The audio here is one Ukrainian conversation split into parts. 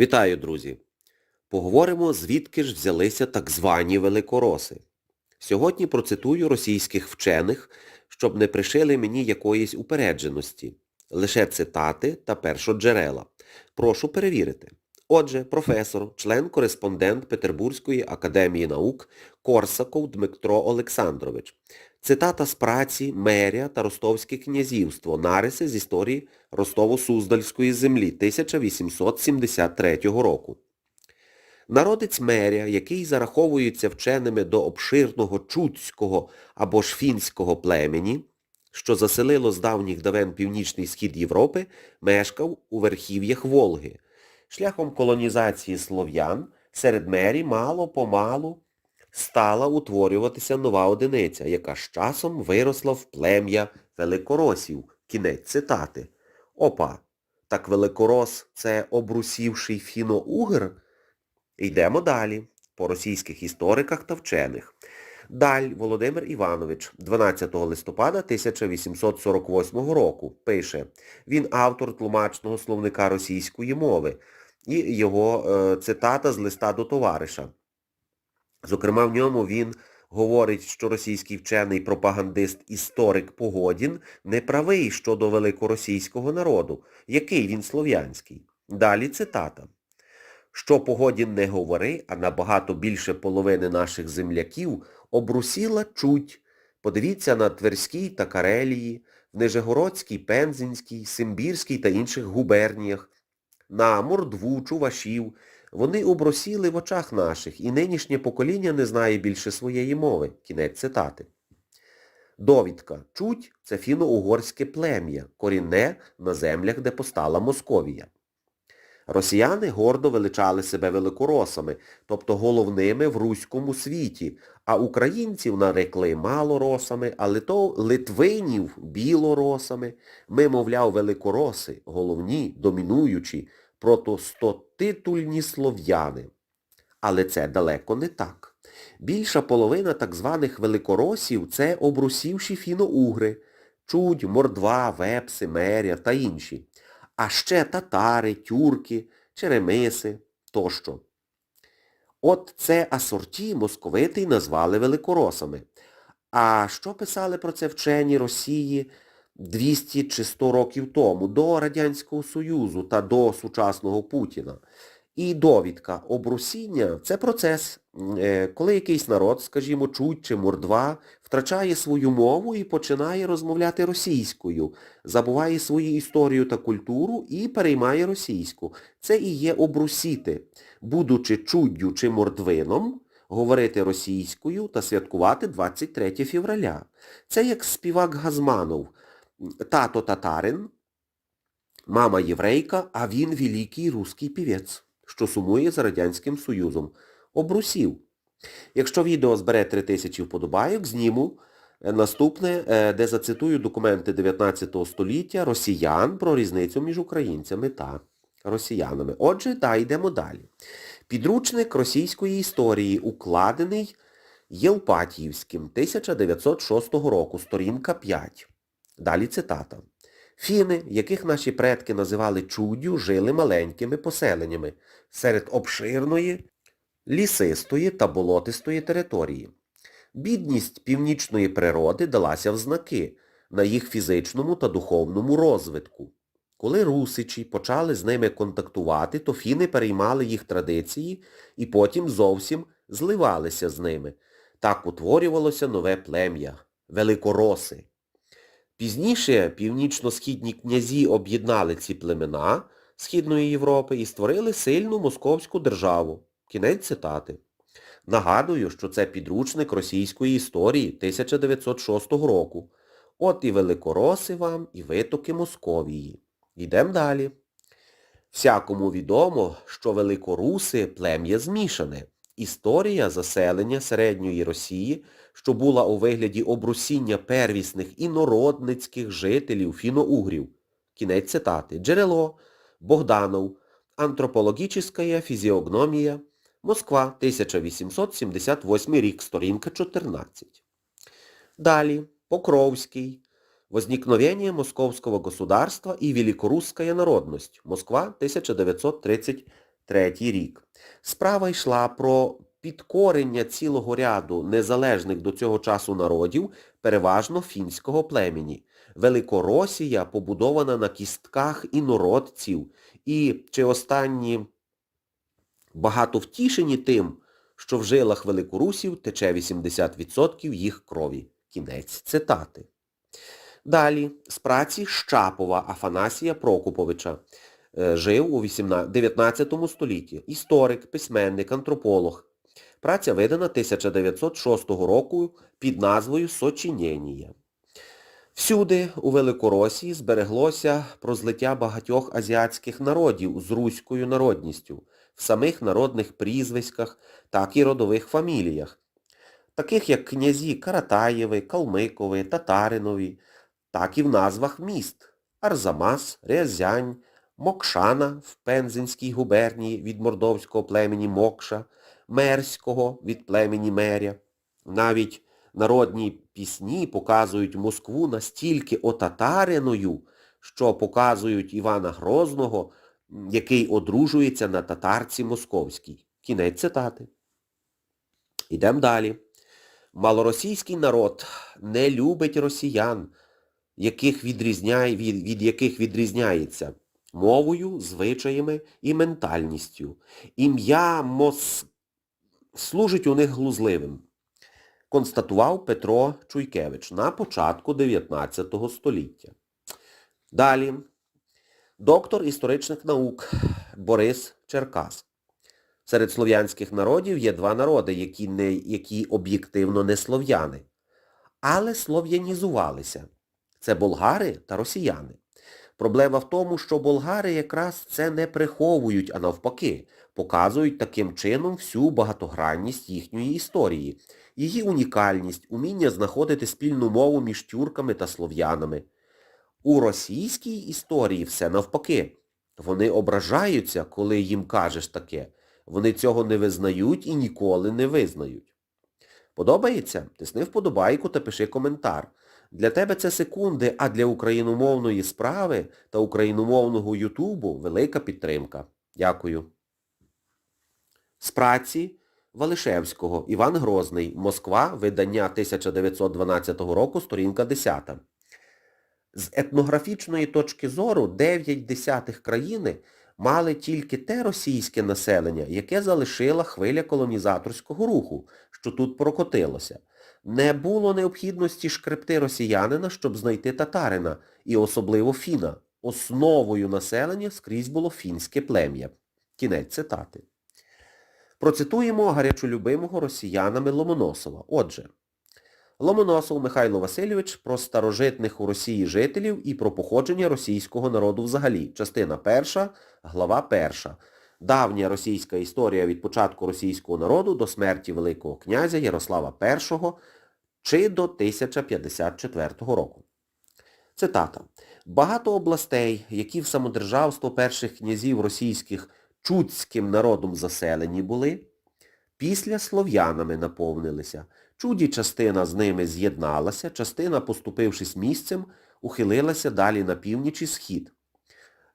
Вітаю, друзі! Поговоримо, звідки ж взялися так звані великороси. Сьогодні процитую російських вчених, щоб не пришили мені якоїсь упередженості. Лише цитати та першоджерела. Прошу перевірити. Отже, професор, член-кореспондент Петербурзької академії наук Корсаков Дмитро Олександрович. Цитата з праці Меря та Ростовське князівство. Нариси з історії Ростово-Суздальської землі 1873 року. Народець Меря, який зараховується вченими до обширного чудського або ж фінського племені, що заселило з давніх давен північний схід Європи, мешкав у верхів'ях Волги. Шляхом колонізації слов'ян серед мері мало-помалу стала утворюватися нова одиниця, яка з часом виросла в плем'я великоросів. Кінець цитати. Опа, так великорос це обрусівший фіно-угр? Йдемо далі, по російських істориках та вчених. Даль Володимир Іванович 12 листопада 1848 року пише. Він автор тлумачного словника російської мови і його е, цитата з листа до товариша. Зокрема, в ньому він говорить, що російський вчений пропагандист історик Погодін не правий щодо великоросійського народу, який він слов'янський. Далі цитата. Що Погодін не говори, а набагато більше половини наших земляків обрусіла чуть. Подивіться на Тверській та Карелії, в Нижегородській, Пензенській, Симбірській та інших губерніях, на Мордву, Чувашів. Вони обросіли в очах наших, і нинішнє покоління не знає більше своєї мови. Кінець цитати. Довідка. Чуть – це фіно-угорське плем'я, корінне на землях, де постала Московія. Росіяни гордо величали себе великоросами, тобто головними в руському світі, а українців нарекли малоросами, а лито литвинів білоросами. Ми, мовляв, великороси, головні, домінуючі, протостотитульні слов'яни. Але це далеко не так. Більша половина так званих великоросів – це обрусівші фіно-угри, Чудь, Мордва, Вепси, Меря та інші. А ще татари, тюрки, черемиси тощо. От це асорті московити й назвали великоросами. А що писали про це вчені Росії 200 чи 100 років тому, до Радянського Союзу та до сучасного Путіна? І довідка обрусіння – це процес, е, коли якийсь народ, скажімо, чуть чи мордва, втрачає свою мову і починає розмовляти російською, забуває свою історію та культуру і переймає російську. Це і є обрусіти, будучи чуддю чи мордвином, говорити російською та святкувати 23 февраля. Це як співак Газманов. Тато татарин, мама єврейка, а він великий русський півець що сумує за Радянським Союзом. Обрусів. Якщо відео збере 3000 вподобайок, зніму наступне, де зацитую документи 19 століття росіян про різницю між українцями та росіянами. Отже, та йдемо далі. Підручник російської історії, укладений Єлпатіївським 1906 року, сторінка 5. Далі цитата. Фіни, яких наші предки називали чуддю, жили маленькими поселеннями серед обширної, лісистої та болотистої території. Бідність північної природи далася в знаки на їх фізичному та духовному розвитку. Коли русичі почали з ними контактувати, то фіни переймали їх традиції і потім зовсім зливалися з ними. Так утворювалося нове плем'я – великороси. Пізніше північно-східні князі об'єднали ці племена Східної Європи і створили сильну московську державу. Кінець цитати. Нагадую, що це підручник російської історії 1906 року. От і великороси вам, і витоки Московії. Йдемо далі. Всякому відомо, що великоруси плем'я змішане. Історія заселення Середньої Росії, що була у вигляді обрусіння первісних інородницьких жителів фіно-угрів. Кінець цитати. Джерело. Богданов. Антропологічна фізіогномія. Москва, 1878 рік, сторінка 14. Далі. Покровський. Возникновение московского государства и великорусская народность. Москва, 1933 рік. Справа йшла про підкорення цілого ряду незалежних до цього часу народів, переважно фінського племені. Великоросія побудована на кістках інородців, і чи останні багато втішені тим, що в жилах великорусів тече 80% їх крові. Кінець цитати. Далі, з праці Щапова Афанасія Прокуповича. Е, Жив у 19 столітті. Історик, письменник, антрополог. Праця видана 1906 року під назвою Сочинєнія. Всюди у Великоросії збереглося про злиття багатьох азіатських народів з руською народністю, в самих народних прізвиськах, так і родових фаміліях, таких як князі Каратаєви, Калмикови, Татаринові, так і в назвах міст Арзамас, Рязянь, Мокшана в Пензенській губернії від мордовського племені Мокша, Мерського від племені Меря. Навіть народні пісні показують Москву настільки отатариною, що показують Івана Грозного, який одружується на татарці московській. Кінець цитати. Ідемо далі. Малоросійський народ не любить росіян, яких від, від яких відрізняється мовою, звичаями і ментальністю. Ім'я Мос служить у них глузливим, констатував Петро Чуйкевич на початку 19 століття. Далі. Доктор історичних наук Борис Черкас. Серед слов'янських народів є два народи, які, не, які об'єктивно не слов'яни, але слов'янізувалися. Це болгари та росіяни. Проблема в тому, що болгари якраз це не приховують, а навпаки, показують таким чином всю багатогранність їхньої історії, її унікальність, уміння знаходити спільну мову між тюрками та слов'янами. У російській історії все навпаки. Вони ображаються, коли їм кажеш таке. Вони цього не визнають і ніколи не визнають. Подобається? Тисни вподобайку та пиши коментар. Для тебе це секунди, а для україномовної справи та україномовного Ютубу велика підтримка. Дякую. З праці Валишевського Іван Грозний. Москва. Видання 1912 року, сторінка 10. З етнографічної точки зору 9 десятих країни мали тільки те російське населення, яке залишила хвиля колонізаторського руху, що тут прокотилося. Не було необхідності шкребти росіянина, щоб знайти татарина, і особливо фіна. Основою населення скрізь було фінське плем'я. Кінець цитати. Процитуємо гарячолюбимого росіянами Ломоносова. Отже, Ломоносов Михайло Васильович про старожитних у Росії жителів і про походження російського народу взагалі. Частина перша, глава перша. Давня російська історія від початку російського народу до смерті Великого князя Ярослава І чи до 1054 року. Цитата. Багато областей, які в самодержавство перших князів російських чудським народом заселені були, після слов'янами наповнилися. Чуді частина з ними з'єдналася, частина, поступившись місцем, ухилилася далі на північ і схід.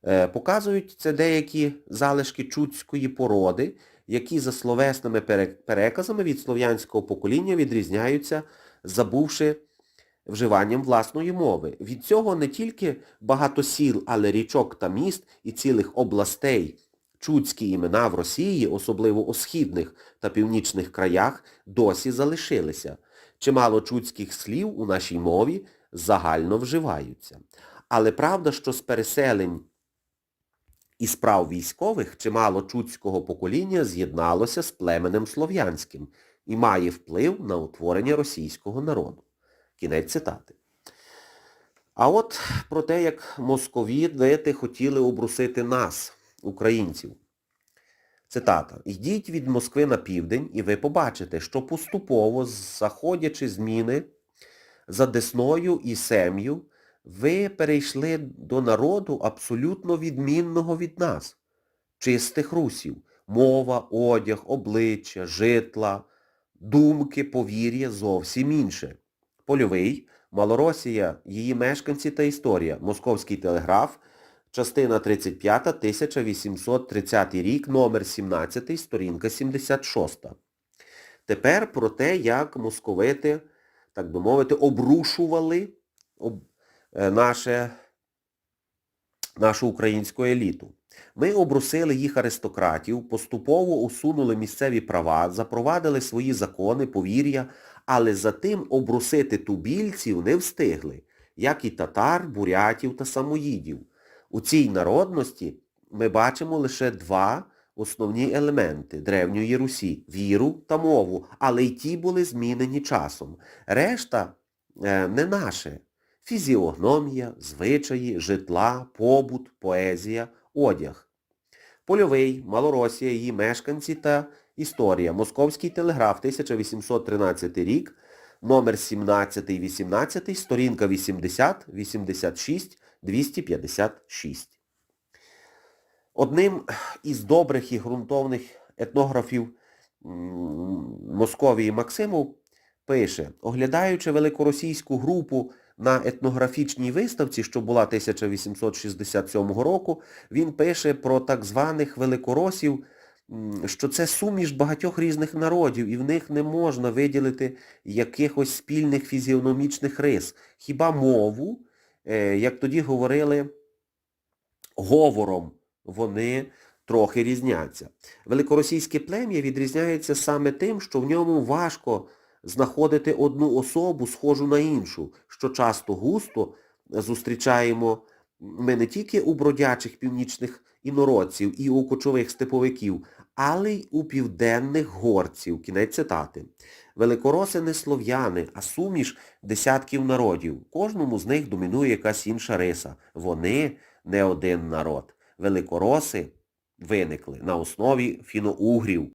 Е, Показують це деякі залишки чудської породи, які за словесними переказами від слов'янського покоління відрізняються, забувши вживанням власної мови. Від цього не тільки багато сіл, але річок та міст і цілих областей, чудські імена в Росії, особливо у східних та північних краях, досі залишилися. Чимало чудських слів у нашій мові загально вживаються. Але правда, що з переселень і справ військових чимало чудського покоління з'єдналося з племенем слов'янським і має вплив на утворення російського народу. Кінець цитати. А от про те, як московіти хотіли обрусити нас, українців. Цитата. «Йдіть від Москви на південь, і ви побачите, що поступово, заходячи зміни за Десною і Сем'ю, ви перейшли до народу абсолютно відмінного від нас, чистих русів. Мова, одяг, обличчя, житла, думки, повір'я зовсім інше. Польовий, Малоросія, її мешканці та історія, Московський телеграф, Частина 35, 1830 рік, номер 17, сторінка 76. Тепер про те, як московити, так би мовити, обрушували об, е, наше, нашу українську еліту. Ми обрусили їх аристократів, поступово усунули місцеві права, запровадили свої закони, повір'я, але затим обрусити тубільців не встигли, як і татар, бурятів та самоїдів. У цій народності ми бачимо лише два основні елементи Древньої Русі – віру та мову, але й ті були змінені часом. Решта е, не наше. Фізіогномія, звичаї, житла, побут, поезія, одяг. Польовий, Малоросія, її мешканці та історія. Московський телеграф, 1813 рік, номер 17-18, сторінка 80, 86, 256. Одним із добрих і ґрунтовних етнографів Московії Максимов пише, оглядаючи великоросійську групу на етнографічній виставці, що була 1867 року, він пише про так званих великоросів, що це суміш багатьох різних народів, і в них не можна виділити якихось спільних фізіономічних рис. Хіба мову, е, як тоді говорили, говором вони трохи різняться. Великоросійське плем'я відрізняється саме тим, що в ньому важко знаходити одну особу, схожу на іншу, що часто густо зустрічаємо ми не тільки у бродячих північних інородців і у кочових степовиків, але й у південних горців. Кінець цитати. Великороси не слов'яни, а суміш десятків народів. Кожному з них домінує якась інша риса. Вони не один народ. Великороси виникли на основі фіноугрів.